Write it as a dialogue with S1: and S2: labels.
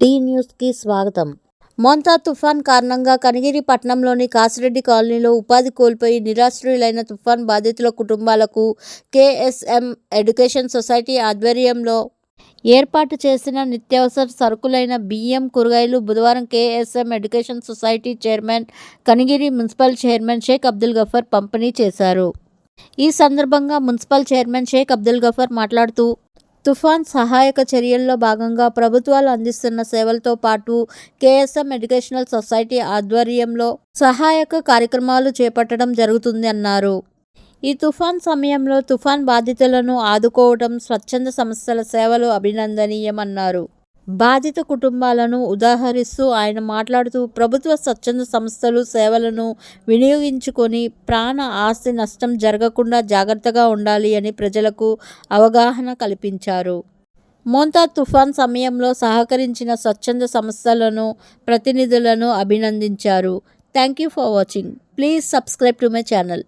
S1: D న్యూస్కి స్వాగతం. మోంతా తుఫాన్ కారణంగా కనిగిరి పట్టణంలోని కాసిరెడ్డి కాలనీలో ఉపాధి కోల్పోయి నిరాశ్రయులైన తుఫాన్ బాధితుల కుటుంబాలకు కేఎస్ఎం ఎడ్యుకేషన్ సొసైటీ ఆధ్వర్యంలో ఏర్పాటు చేసిన నిత్యావసర సరుకులైన బియ్యం కూరగాయలు బుధవారం KSM education society chairman Kanigiri municipal chairman Shaik Abdul Gafar పంపిణీ చేశారు. ఈ సందర్భంగా మున్సిపల్ చైర్మన్ షేక్ అబ్దుల్ గఫర్ మాట్లాడుతూ తుఫాన్ సహాయక చర్యల్లో భాగంగా ప్రభుత్వాలు అందిస్తున్న సేవలతో పాటు కేఎస్ఎం ఎడ్యుకేషనల్ సొసైటీ ఆధ్వర్యంలో సహాయక కార్యక్రమాలు చేపట్టడం జరుగుతుంది అన్నారు. ఈ తుఫాన్ సమయంలో తుఫాన్ బాధితులను ఆదుకోవడం స్వచ్ఛంద సంస్థల సేవలు అభినందనీయమన్నారు. బాధిత కుటుంబాలను ఉదాహరిస్తూ ఆయన మాట్లాడుతూ ప్రభుత్వ స్వచ్ఛంద సంస్థలు సేవలను వినియోగించుకొని ప్రాణ ఆస్తి నష్టం జరగకుండా జాగ్రత్తగా ఉండాలి అని ప్రజలకు అవగాహన కల్పించారు. మోంతా తుఫాన్ సమయంలో సహకరించిన స్వచ్ఛంద సంస్థలను ప్రతినిధులను అభినందించారు. Thank you for watching. Please subscribe to my channel.